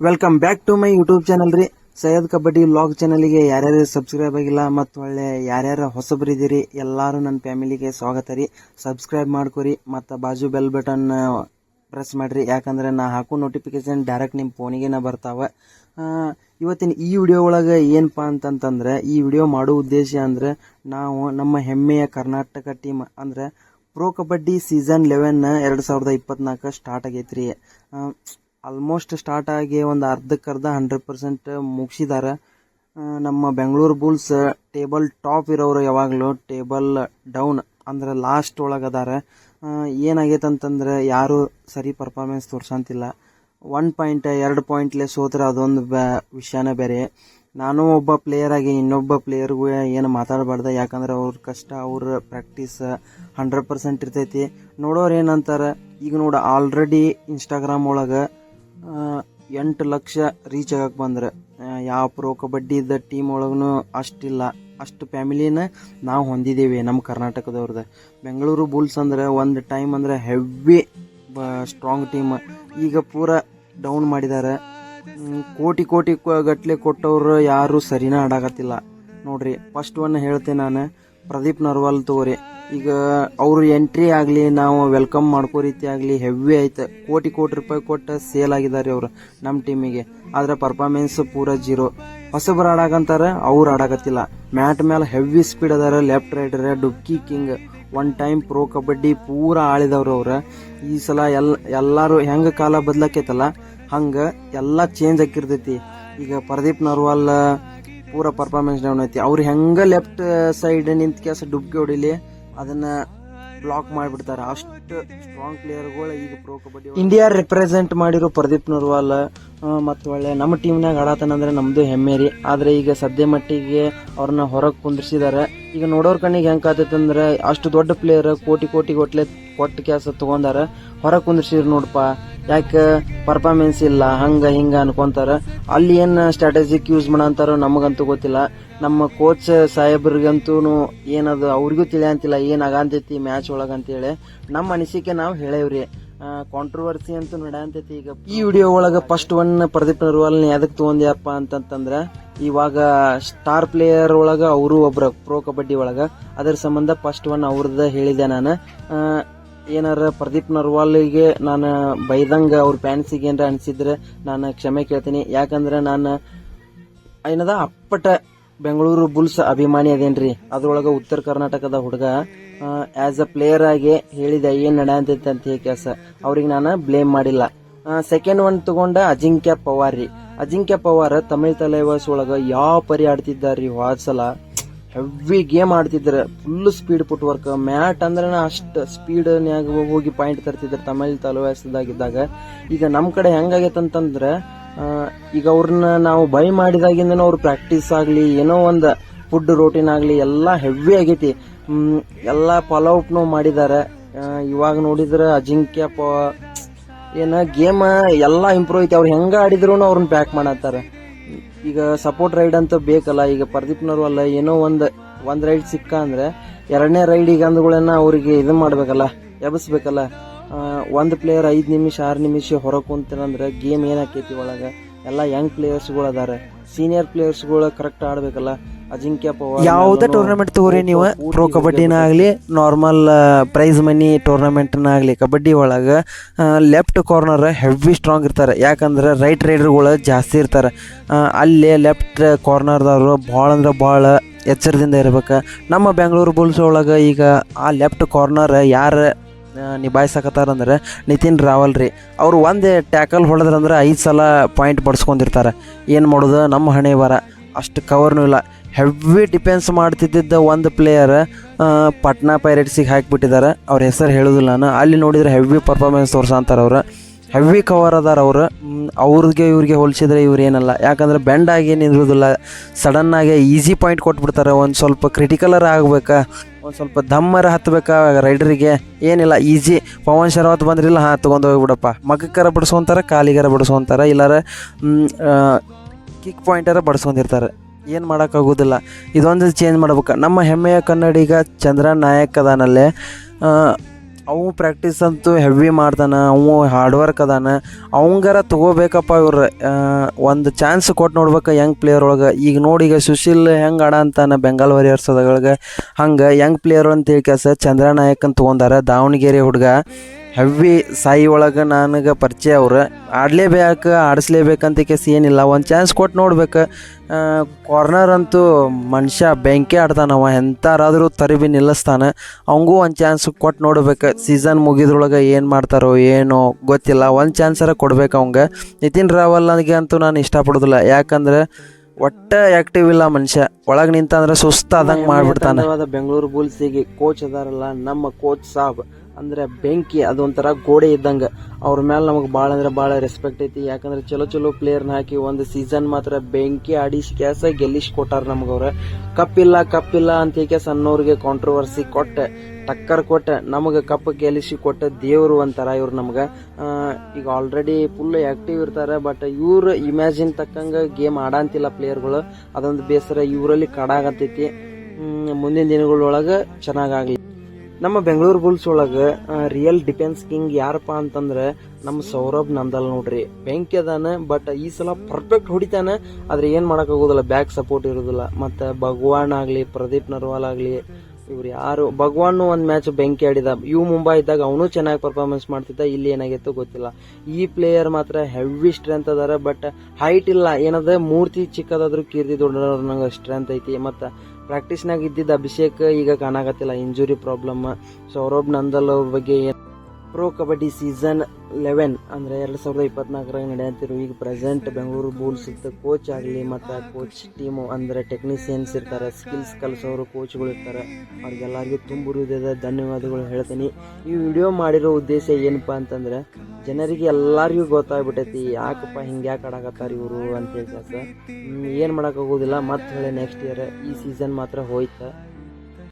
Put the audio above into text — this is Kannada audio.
Welcome back to my YouTube channel ರೀ. ಸೈಯದ್ ಕಬಡ್ಡಿ ಲಾಗ್ ಚಾನಲ್ಗೆ ಯಾರ್ಯಾರು ಸಬ್ಸ್ಕ್ರೈಬ್ ಆಗಿಲ್ಲ ಮತ್ತು ಒಳ್ಳೆ ಯಾರ್ಯಾರು ಹೊಸಬರಿದ್ದೀರಿ ಎಲ್ಲರೂ ನನ್ನ ಫ್ಯಾಮಿಲಿಗೆ ಸ್ವಾಗತ ರೀ. ಸಬ್ಸ್ಕ್ರೈಬ್ ಮಾಡ್ಕೊರಿ, ಮತ್ತು ಬಾಜು ಬೆಲ್ ಬಟನ್ ಪ್ರೆಸ್ ಮಾಡಿರಿ. ಯಾಕಂದ್ರೆ ನಾ ಹಾಕೋ ನೋಟಿಫಿಕೇಶನ್ ಡೈರೆಕ್ಟ್ ನಿಮ್ಮ ಫೋನಿಗೆ ಬರ್ತಾವೆ. ಇವತ್ತಿನ ಈ ವಿಡಿಯೋ ಒಳಗೆ ಏನಪ್ಪಾ ಅಂತಂತಂದ್ರೆ, ಈ ವಿಡಿಯೋ ಮಾಡೋ ಉದ್ದೇಶ ಅಂದ್ರೆ ನಾವು ನಮ್ಮ ಹೆಮ್ಮೆಯ ಕರ್ನಾಟಕ ಟೀಮ್ ಅಂದ್ರೆ ಪ್ರೋ ಕಬಡ್ಡಿ ಸೀಸನ್ ಲೆವೆನ್ ಎರಡು ಸಾವಿರದ ಇಪ್ಪತ್ನಾಲ್ಕು ಸ್ಟಾರ್ಟ್ ಆಗೈತ್ರಿ. ಆಲ್ಮೋಸ್ಟ್ ಸ್ಟಾರ್ಟ್ ಆಗಿ ಒಂದು ಅರ್ಧಕ್ಕರ್ಧ ಹಂಡ್ರೆಡ್ ಪರ್ಸೆಂಟ್ ಮುಗಿಸಿದ್ದಾರೆ ನಮ್ಮ ಬೆಂಗಳೂರು ಬುಲ್ಸ್ ಟೇಬಲ್ ಟಾಪ್ ಇರೋರು ಯಾವಾಗಲೂ ಟೇಬಲ್ ಡೌನ್ ಅಂದ್ರೆ ಲಾಸ್ಟ್ ಒಳಗೆ ಅದಾರ. ಏನಾಗೈತೆ ಅಂತಂದರೆ ಯಾರು ಸರಿ ಪರ್ಫಾರ್ಮೆನ್ಸ್ ತೋರ್ಸಂತಿಲ್ಲ. ಒನ್ ಪಾಯಿಂಟ್ ಎರಡು ಪಾಯಿಂಟ್ಲೆ ಸೋತ್ರೆ ಅದೊಂದು ಬ್ಯಾ ವಿಷಯನೇ ಬೇರೆ. ನಾನು ಒಬ್ಬ ಪ್ಲೇಯರ್ ಆಗಿ ಇನ್ನೊಬ್ಬ ಪ್ಲೇಯರ್ಗೂ ಏನು ಮಾತಾಡಬಾರ್ದು, ಯಾಕಂದ್ರೆ ಅವ್ರ ಕಷ್ಟ, ಅವ್ರ ಪ್ರಾಕ್ಟೀಸ್ ಹಂಡ್ರೆಡ್ ಪರ್ಸೆಂಟ್ ಇರ್ತೈತಿ. ನೋಡೋರು ಏನಂತಾರೆ, ಈಗ ನೋಡು ಆಲ್ರೆಡಿ ಇನ್ಸ್ಟಾಗ್ರಾಮ್ ಒಳಗೆ ಎಂಟು ಲಕ್ಷ ರೀಚ್ ಆಗಕ್ಕೆ ಬಂದ್ರೆ. ಯಾವ ಪ್ರೋ ಕಬಡ್ಡಿದ ಟೀಮ್ ಒಳಗೂ ಅಷ್ಟಿಲ್ಲ. ಅಷ್ಟು ಫ್ಯಾಮಿಲಿನ ನಾವು ಹೊಂದಿದ್ದೀವಿ ನಮ್ಮ ಕರ್ನಾಟಕದವ್ರದ್ದು ಬೆಂಗಳೂರು ಬುಲ್ಸ್ ಅಂದ್ರೆ ಒಂದು ಟೈಮ್ ಅಂದ್ರೆ ಹೆವಿ ಸ್ಟ್ರಾಂಗ್ ಟೀಮ್ ಈಗ ಪೂರ ಡೌನ್ ಮಾಡಿದ್ದಾರೆ ಕೋಟಿ ಕೋಟಿ ಗಟ್ಟಲೆ ಕೊಟ್ಟವ್ರು ಯಾರೂ ಸರಿನ ಆಡಾಕತ್ತಿಲ್ಲ. ನೋಡ್ರಿ ಫಸ್ಟ್ ಒನ್ ಹೇಳ್ತೆ ನಾನು ಪ್ರದೀಪ್ ನರ್ವಾಲ್ ತಗೋರಿ. ಈಗ ಅವ್ರ ಎಂಟ್ರಿ ಆಗಲಿ, ನಾವು ವೆಲ್ಕಮ್ ಮಾಡ್ಕೋ ರೀತಿ ಆಗಲಿ ಹೆವಿ ಐತೆ ಕೋಟಿ ಕೋಟಿ ರೂಪಾಯಿ ಕೊಟ್ಟು ಸೇಲ್ ಆಗಿದ್ದಾರೆ ಅವರು ನಮ್ಮ ಟೀಮಿಗೆ ಆದ್ರೆ ಪರ್ಫಾರ್ಮೆನ್ಸ್ ಪೂರ ಜೀರೋ ಹೊಸಬ್ರು ಆಡಾಗಂತಾರೆ ಅವ್ರು ಆಡಾಕತ್ತಿಲ್ಲ ಮ್ಯಾಟ್ ಮೇಲೆ ಹೆವಿ ಸ್ಪೀಡ್ ಅದಾರ left raider dubki king one time pro kabaddi ಪೂರ ಆಳಿದವ್ರು ಅವ್ರ. ಈ ಸಲ ಎಲ್ಲ ಎಲ್ಲರೂ ಹೆಂಗ ಕಾಲ ಬದ್ಲಾಕೈತಲ್ಲ, ಹಂಗ ಎಲ್ಲ ಚೇಂಜ್ ಆಕಿರ್ತೈತಿ ಈಗ ಪ್ರದೀಪ್ ನರ್ವಾಲ್ ಪೂರ ಪರ್ಫಾರ್ಮೆನ್ಸ್ ಡೌನ್ ಐತಿ ಅವ್ರು ಹೆಂಗ ಲೆಫ್ಟ್ ಸೈಡ್ ನಿಂತ ಕೆಲಸ ಡುಬ್ಕಿ ಹೊಡಿಲಿ ಅದನ್ನ ಬ್ಲಾಕ್ ಮಾಡಿಬಿಡ್ತಾರೆ. ಅಷ್ಟು ಸ್ಟ್ರಾಂಗ್ ಪ್ಲೇಯರ್ಗಳು ಈಗ ಪ್ರೋ ಕಬಡ್ಡಿ ಇಂಡಿಯಾ ರೆಪ್ರೆಸೆಂಟ್ ಮಾಡಿರೋ ಪ್ರದೀಪ್ ನರ್ವಾಲ್ ಮತ್ತು ಒಳ್ಳೆ ನಮ್ಮ ಟೀಮ್ನಾಗ ಆಡತಾನಂದ್ರೆ ನಮ್ದು ಹೆಮ್ಮೆ ರೀ ಆದ್ರೆ ಈಗ ಸದ್ಯ ಮಟ್ಟಿಗೆ ಅವ್ರನ್ನ ಹೊರಗೆ ಕುಂದ್ರಿಸಿದಾರೆ. ಈಗ ನೋಡೋರ್ ಕಣ್ಣಿಗೆ ಹೆಂಗ್ ಕಾತೈತಂದ್ರೆ ಅಷ್ಟು ದೊಡ್ಡ ಪ್ಲೇಯರ್ ಕೋಟಿ ಕೋಟಿ ಕೊಟ್ಲೆ ಕೊಟ್ಟು ಕೆಲಸ ತಗೊಂಡಾರ ಹೊರ ಕುಂದ್ರಿಸಿದ್ರು ನೋಡಪ್ಪ ಯಾಕೆ? ಪರ್ಫಾರ್ಮೆನ್ಸ್ ಇಲ್ಲ, ಹಂಗ ಹಿಂಗ ಅನ್ಕೊಂತಾರ. ಅಲ್ಲಿ ಏನ್ ಸ್ಟ್ರಾಟಜಿಕ್ ಯೂಸ್ ಮಾಡಂತಾರೋ ನಮಗಂತೂ ಗೊತ್ತಿಲ್ಲ. ನಮ್ಮ ಕೋಚ್ ಸಾಹೇಬ್ರಿಗಂತೂ ಏನದು ಅವ್ರಿಗೂ ತಿಳಿಯಂತಿಲ್ಲ, ಏನ್ ಆಗಂತೈತಿ ಮ್ಯಾಚ್ ಒಳಗ ಅಂತೇಳಿ ನಮ್ಮ ಅನಿಸಿಕೆ ನಾವು ಹೇಳೇವ್ರಿ. ಕಾಂಟ್ರವರ್ಸಿ ಅಂತೂ ನಡೆಯಂತೈತಿ ಈಗ. ಈ ವಿಡಿಯೋ ಒಳಗ ಫಸ್ಟ್ ಒನ್ ಪ್ರದೀಪ್ ನರ್ವಾಲ್ ಎದಕ್ ತಗೊಂಡ್ಯಪ್ಪ ಅಂತಂತಂದ್ರೆ ಇವಾಗ ಸ್ಟಾರ್ ಪ್ಲೇಯರ್ ಒಳಗ ಅವರು ಒಬ್ರ ಪ್ರೋ ಕಬಡ್ಡಿ ಒಳಗ. ಅದರ ಸಂಬಂಧ ಫಸ್ಟ್ ಒನ್ ಅವ್ರದ ಹೇಳಿದೆ ನಾನು. ಏನಾರ ಪ್ರದೀಪ್ ನರ್ವಾಲ್ಗೆ ನಾನು ಬೈದಂಗ ಅವ್ರ ಫ್ಯಾನ್ಸಿಗೆ ಏನಾರ ಅನ್ಸಿದ್ರೆ ನಾನು ಕ್ಷಮೆ ಕೇಳ್ತೀನಿ. ಯಾಕಂದ್ರೆ ನಾನು ಏನದ ಅಪ್ಪಟ ಬೆಂಗಳೂರು ಬುಲ್ಸ್ ಅಭಿಮಾನಿ ಅದೇನ್ರಿ? ಅದ್ರೊಳಗೆ ಉತ್ತರ ಕರ್ನಾಟಕದ ಹುಡುಗ ಆಸ್ ಅ ಪ್ಲೇಯರ್ ಆಗಿ ಹೇಳಿದ ಏನ್ ನಡೆಯಂತೈತೆ ಅಂತ ಹೇಳಿ ಕೆಲಸ ಅವ್ರಿಗೆ ನಾನು ಬ್ಲೇಮ್ ಮಾಡಿಲ್ಲ. ಸೆಕೆಂಡ್ ಒನ್ ತಗೊಂಡ ಅಜಿಂಕ್ಯ ಪವಾರ್ ರೀ. ಅಜಿಂಕ್ಯ ಪವಾರ್ ತಮಿಳ್ ತಲೆವಾಸ್ ಒಳಗ ಯಾವ ಪರಿ ಆಡ್ತಿದ್ದಾರ್ರಿ ಸಲ. ಹೆವಿ ಗೇಮ್ ಆಡ್ತಿದ್ರು. Full speed footwork mat ಅಂದ್ರೆ ಅಷ್ಟು ಸ್ಪೀಡ್ ಹೋಗಿ ಪಾಯಿಂಟ್ ತರ್ತಿದ್ರು ತಮಿಳ್ ತಲೆವಾಸದಾಗಿದ್ದಾಗ ಈಗ ನಮ್ಮ ಕಡೆ ಹೆಂಗಾಗೈತಂತಂದ್ರ ಈಗ ಅವ್ರನ್ನ ನಾವು ಬೈ ಮಾಡಿದಾಗಿಂದನೂ ಅವ್ರ ಪ್ರಾಕ್ಟೀಸ್ ಆಗಲಿ ಏನೋ ಒಂದು ಫುಡ್ ರೋಟೀನ್ ಆಗಲಿ ಎಲ್ಲಾ ಹೆವಿ ಆಗೈತಿ. ಎಲ್ಲ ಎಲ್ಲಾ ಮಾಡಿದ್ದಾರೆ ಇವಾಗ ನೋಡಿದ್ರೆ ಅಜಿಂಕ್ಯ ಪ ಏನ ಗೇಮ್ ಎಲ್ಲಾ ಇಂಪ್ರೂವ್ ಐತಿ. ಅವ್ರು ಹೆಂಗ ಆಡಿದ್ರು ಅವ್ರನ್ನ ಪ್ಯಾಕ್ ಮಾಡತ್ತಾರ. ಈಗ ಸಪೋರ್ಟ್ ರೈಡ್ ಅಂತ ಬೇಕಲ್ಲ ಈಗ ಪ್ರದೀಪ್ನವ್ರು ಅಲ್ಲ ಏನೋ ಒಂದು ಒಂದು ರೈಡ್ ಸಿಕ್ಕ ಅಂದ್ರೆ ಎರಡನೇ ರೈಡಿಗೆ ಅಂದ್ಗಳನ್ನ ಅವ್ರಿಗೆ ಇದು ಮಾಡಬೇಕಲ್ಲ ಎಬಸ್ಬೇಕಲ್ಲ ಆ, ಒಂದ್ ಪ್ಲೇಯರ್ ಐದು ನಿಮಿಷ ಆರು ನಿಮಿಷ ಹೊರಗೆ ಕುಂತಂದ್ರೆ ಗೇಮ್ ಏನಾಕೈತಿ ಒಳಗೆ? ಎಲ್ಲ ಯಂಗ್ ಪ್ಲೇಯರ್ಸ್ಗಳು ಅದಾರೆ. ಸೀನಿಯರ್ ಪ್ಲೇಯರ್ಸ್ಗಳು ಕರೆಕ್ಟ್ ಆಡ್ಬೇಕಲ್ಲ? ಅಜಿಂಕ್ಯ ಪವಾರ್ ಯಾವುದೇ ಟೂರ್ನಮೆಂಟ್ ತಗೋರಿ ನೀವು? ಪ್ರೋ ಕಬಡ್ಡಿನ ಆಗಲಿ ನಾರ್ಮಲ್ ಪ್ರೈಸ್ ಮನಿ ಟೂರ್ನಮೆಂಟ್ನ ಆಗಲಿ ಕಬಡ್ಡಿ ಒಳಗೆ ಲೆಫ್ಟ್ ಕಾರ್ನರ್ ಹೆವಿ ಸ್ಟ್ರಾಂಗ್ ಇರ್ತಾರೆ. ಯಾಕಂದ್ರೆ ರೈಟ್ ರೈಡರ್ಗಳು ಜಾಸ್ತಿ ಇರ್ತಾರೆ. ಅಲ್ಲಿ ಲೆಫ್ಟ್ ಕಾರ್ನರ್ದವರು ಭಾಳ ಅಂದ್ರೆ ಭಾಳ ಎಚ್ಚರದಿಂದ ಇರ್ಬೇಕು. ನಮ್ಮ ಬೆಂಗಳೂರು ಬುಲ್ಸ್ ಒಳಗೆ ಈಗ ಆ ಲೆಫ್ಟ್ ಕಾರ್ನರ್ ಯಾರು ನಿಭಾಯಿಸಕತ್ತಾರಂದ್ರೆ ನಿತಿನ್ ರಾವಲ್ ರೀ. ಅವರು ಒಂದೇ ಟ್ಯಾಕಲ್ ಹೊಡೆದ್ರಂದ್ರೆ ಐದು ಸಲ ಪಾಯಿಂಟ್ ಬಡ್ಸ್ಕೊಂಡಿರ್ತಾರೆ. ಏನು ಮಾಡೋದು? ನಮ್ಮ ಹಣೆ ಬರ ಅಷ್ಟು ಕವರ್ನೂ ಇಲ್ಲ. ಹೆವಿ ಡಿಫೆನ್ಸ್ ಮಾಡ್ತಿದ್ದ ಒಂದು ಪ್ಲೇಯರ್ ಪಟ್ನಾ ಪೈರೇಟ್ಸಿಗೆ ಹಾಕಿಬಿಟ್ಟಿದ್ದಾರೆ ಅವ್ರ ಹೆಸರು ಹೇಳೋದಿಲ್ಲ ನಾನು. ಅಲ್ಲಿ ನೋಡಿದ್ರೆ ಹೆವಿ ಪರ್ಫಾರ್ಮೆನ್ಸ್ ತೋರ್ಸಂತಾರೆ ಅವ್ರು. ಹೆವಿ ಕವರ್ ಅದಾರ ಅವರು. ಅವ್ರಿಗೆ ಇವ್ರಿಗೆ ಹೋಲಿಸಿದ್ರೆ ಇವ್ರು ಏನಲ್ಲ. ಯಾಕಂದ್ರೆ ಬೆಂಡ್ ಆಗಿ ನಿಂದಿರೋದಿಲ್ಲ. ಸಡನ್ ಆಗಿ ಈಸಿ ಪಾಯಿಂಟ್ ಕೊಟ್ಬಿಡ್ತಾರೆ. ಒಂದು ಸ್ವಲ್ಪ ಕ್ರಿಟಿಕಲರ್ ಆಗ್ಬೇಕಾ? ಒಂದು ಸ್ವಲ್ಪ ದಮ್ಮರ ಹತ್ತಬೇಕಾ ರೈಡರಿಗೆ ಏನಿಲ್ಲ ಈಸಿ ಪವನ್ ಶರಾವತ್ ಬಂದ್ರಿಲ್ಲ, ಹಾಂ, ತೊಗೊಂಡು ಹೋಗ್ಬಿಡಪ್ಪ. ಮಗಕ್ಕರ ಬಡಿಸ್ಕೊಂತಾರೆ ಕಾಲಿಗರ ಬಡಿಸ್ಕೊಂತಾರೆ. ಇಲ್ಲಾರ ಕಿಕ್ ಪಾಯಿಂಟರ ಬಡಿಸ್ಕೊಂಡಿರ್ತಾರೆ. ಏನು ಮಾಡೋಕ್ಕಾಗೋದಿಲ್ಲ. ಇದೊಂದು ಚೇಂಜ್ ಮಾಡ್ಬೇಕು. ನಮ್ಮ ಹೆಮ್ಮೆಯ ಕನ್ನಡಿಗ ಚಂದ್ರ ನಾಯಕ್ ಅದಾನಲ್ಲೇ. ಅವು ಪ್ರಾಕ್ಟೀಸ್ ಅಂತೂ ಹೆವಿ ಮಾಡ್ತಾನೆ ಅವು ಹಾರ್ಡ್ ವರ್ಕ್ ಅದಾನ. ಅವಂಗಾರ ತಗೋಬೇಕಪ್ಪ ಇವ್ರು. ಒಂದು ಚಾನ್ಸ್ ಕೊಟ್ಟು ನೋಡ್ಬೇಕು ಯಂಗ್ ಪ್ಲೇಯರ್ ಒಳಗೆ. ಈಗ ನೋಡಿ ಈಗ ಸುಶೀಲ್ ಹೆಂಗೆ ಆಡ ಅಂತಾನೆ ಬೆಂಗಾಲ್ ವಾರಿಯರ್ಸ್ ಅದ್ರೊಳಗೆ. ಹಂಗೆ ಯಂಗ್ ಪ್ಲೇಯರ್ ಅಂತ ಹೇಳಿ ಕೆಲಸ ಚಂದ್ರನಾಯಕ್ ಅಂತ ತೊಗೊಂಡಾರ ದಾವಣಗೆರೆ ಹುಡುಗ. ಹೆವಿ ಸಾಯಿ ಒಳಗೆ ನನಗೆ ಪರಿಚಯ ಅವ್ರು. ಆಡಲೇಬೇಕು ಆಡಿಸ್ಲೇಬೇಕಂತ ಕೇಸ್ ಏನಿಲ್ಲ ಒಂದು ಚಾನ್ಸ್ ಕೊಟ್ಟು ನೋಡ್ಬೇಕು. ಕಾರ್ನರ್ ಅಂತೂ ಮನುಷ್ಯ ಬೆಂಕಿ ಆಡ್ತಾನವ ಎಂಥಾರಾದರೂ ತರಿಬಿ ನಿಲ್ಲಿಸ್ತಾನೆ. ಅವಂಗೂ ಒಂದು ಚಾನ್ಸ್ ಕೊಟ್ಟು ನೋಡ್ಬೇಕು. ಸೀಸನ್ ಮುಗಿದ್ರೊಳಗೆ ಏನು ಮಾಡ್ತಾರೋ ಏನೋ ಗೊತ್ತಿಲ್ಲ. ಒಂದು ಚಾನ್ಸರ ಕೊಡ್ಬೇಕು ಅವಂಗೆ. ನಿತಿನ್ ರಾವಲ್ಗೆ ಅಂತೂ ನಾನು ಇಷ್ಟಪಡೋದಿಲ್ಲ. ಯಾಕಂದ್ರೆ ಒಟ್ಟ ಆ್ಯಕ್ಟಿವ್ ಇಲ್ಲ ಮನುಷ್ಯ. ಒಳಗೆ ನಿಂತಂದ್ರೆ ಸುಸ್ತಾದಂಗೆ ಮಾಡಿಬಿಡ್ತಾನೆ. ಬೆಂಗಳೂರು ಬುಲ್ಸಿಗೆ ಕೋಚ್ ಅದಾರಲ್ಲ, ನಮ್ಮ ಕೋಚ್ ಸಾಬ್. ಅಂದ್ರೆ ಬೆಂಕಿ ಅದೊಂಥರ ಗೋಡೆ ಇದ್ದಂಗ. ಅವ್ರ ಮೇಲೆ ನಮಗೆ ಭಾಳ ಅಂದ್ರೆ ಭಾಳ ರೆಸ್ಪೆಕ್ಟ್ ಐತಿ. ಯಾಕಂದ್ರೆ ಚಲೋ ಚಲೋ ಪ್ಲೇಯರ್ನ ಹಾಕಿ ಒಂದು ಸೀಸನ್ ಮಾತ್ರ ಬೆಂಕಿ ಆಡಿಸಿ ಕ್ಯಾಸ ಗೆಲ್ಲಿಸಿ ಕೊಟ್ಟಾರ ಇಲ್ಲ ಕಪ್ಪಿಲ್ಲ ಕಪ್ಪಿಲ್ಲ ಅಂತ ಹೇಗೆ ಸಣ್ಣವ್ರಿಗೆ ಕಾಂಟ್ರವರ್ಸಿ ಕೊಟ್ಟೆ, ಟಕ್ಕರ್ ಕೊಟ್ಟೆ, ನಮಗೆ ಕಪ್ ಗೆಲ್ಲಿಸಿ ಕೊಟ್ಟ ದೇವರು ಅಂತಾರ ಇವ್ರು ನಮ್ಗೆ. ಈಗ ಆಲ್ರೆಡಿ ಫುಲ್ ಆಕ್ಟಿವ್ ಇರ್ತಾರೆ ಬಟ್ ಇವ್ರು ಇಮ್ಯಾಜಿನ್ ತಕ್ಕಂಗೆ ಗೇಮ್ ಆಡಂತಿಲ್ಲ ಪ್ಲೇಯರ್ಗಳು ಅದೊಂದು ಬೇಸರ, ಇವರಲ್ಲಿ ಕಡಾಗತ್ತೈತಿ ಮುಂದಿನ ದಿನಗಳೊಳಗೆ ಚೆನ್ನಾಗಾಗ್ಲಿ ನಮ್ಮ ಬೆಂಗಳೂರು ಬುಲ್ಸ್ ಒಳಗೆ ರಿಯಲ್ ಡಿಫೆನ್ಸ್ ಕಿಂಗ್ ಯಾರಪ್ಪ ಅಂತಂದ್ರೆ ನಮ್ಮ ಸೌರಭ್ ನಂದಲ್ ನೋಡ್ರಿ. ಬೆಂಕಿ ಅದಾನ ಬಟ್ ಈ ಸಲ ಪರ್ಫೆಕ್ಟ್ ಹೊಡಿತಾನೆ. ಆದ್ರೆ ಏನ್ ಮಾಡಕ್ ಆಗೋದಿಲ್ಲ ಬ್ಯಾಕ್ ಸಪೋರ್ಟ್ ಇರೋದಿಲ್ಲ. ಮತ್ತೆ ಭಗವಾನ್ ಆಗ್ಲಿ, ಪ್ರದೀಪ್ ನರ್ವಾಲ್ ಆಗ್ಲಿ, ಇವ್ರು ಯಾರು? ಭಗವಾನ್ ಒಂದ್ ಮ್ಯಾಚ್ ಬೆಂಕಿ ಆಡಿದ. ಇವು ಮುಂಬೈ ಇದ್ದಾಗ ಅವನು ಚೆನ್ನಾಗಿ ಪರ್ಫಾರ್ಮೆನ್ಸ್ ಮಾಡ್ತಿದ್ದ, ಇಲ್ಲಿ ಏನಾಗಿತ್ತು ಗೊತ್ತಿಲ್ಲ. ಈ ಪ್ಲೇಯರ್ ಮಾತ್ರ ಹೆವಿ ಸ್ಟ್ರೆಂತ್ ಅದಾರ ಬಟ್ ಹೈಟ್ ಇಲ್ಲ. ಏನದ, ಮೂರ್ತಿ ಚಿಕ್ಕದಾದ್ರೂ ಕೀರ್ತಿ ದೊಡ್ಡ ನಂಗೆ ಸ್ಟ್ರೆಂತ್ ಐತಿ. ಮತ್ತು ಪ್ರಾಕ್ಟೀಸ್ನಾಗ ಇದ್ದಿದ್ದ ಅಭಿಷೇಕ್ ಈಗ ಕಾಣಾಕತ್ತಿಲ್ಲ. ಇಂಜುರಿ ಪ್ರಾಬ್ಲಮ್ ಸೌರಭ್ ನಂದಲ್ ಅವ್ರ ಬಗ್ಗೆ ಏನ್ ಪ್ರೋ ಕಬಡ್ಡಿ ಸೀಸನ್ ಲೆವೆನ್ ಅಂದ್ರೆ ಎರಡು ಸಾವಿರದ ಇಪ್ಪತ್ನಾಲ್ಕರಾಗ ನಡೆಯುತ್ತಿರುವ ಈಗ ಪ್ರೆಸೆಂಟ್ ಬೆಂಗಳೂರು ಬೂಲ್ಸ್ ಕೋಚ್ ಆಗಲಿ ಮತ್ತು ಕೋಚ್ ಟೀಮು ಅಂದ್ರೆ ಟೆಕ್ನಿಷಿಯನ್ಸ್ ಇರ್ತಾರೆ ಸ್ಕಿಲ್ಸ್ ಕಲಿಸೋರು ಕೋಚ್ಗಳು ಇರ್ತಾರೆ. ಅವ್ರಿಗೆಲ್ಲರಿಗೂ ತುಂಬ ಧನ್ಯವಾದಗಳು ಹೇಳ್ತೀನಿ. ಈ ವಿಡಿಯೋ ಮಾಡಿರೋ ಉದ್ದೇಶ ಏನಪ್ಪ ಅಂತಂದ್ರೆ ಜನರಿಗೆ ಎಲ್ಲರಿಗೂ ಗೊತ್ತಾಗ್ಬಿಟ್ಟೈತಿ, ಯಾಕಪ್ಪ ಹಿಂಗೆ ಯಾಕೆ ಆಡಕತ್ತಾರ ಇವರು ಅಂತೇಳಿ ಕೆಲಸ ಏನು ಮಾಡೋಕ್ಕಾಗೋದಿಲ್ಲ ಮತ್ತೆ ಹೇಳಿ ನೆಕ್ಸ್ಟ್ ಇಯರ್ ಈ ಸೀಸನ್ ಮಾತ್ರ ಹೋಯ್ತು.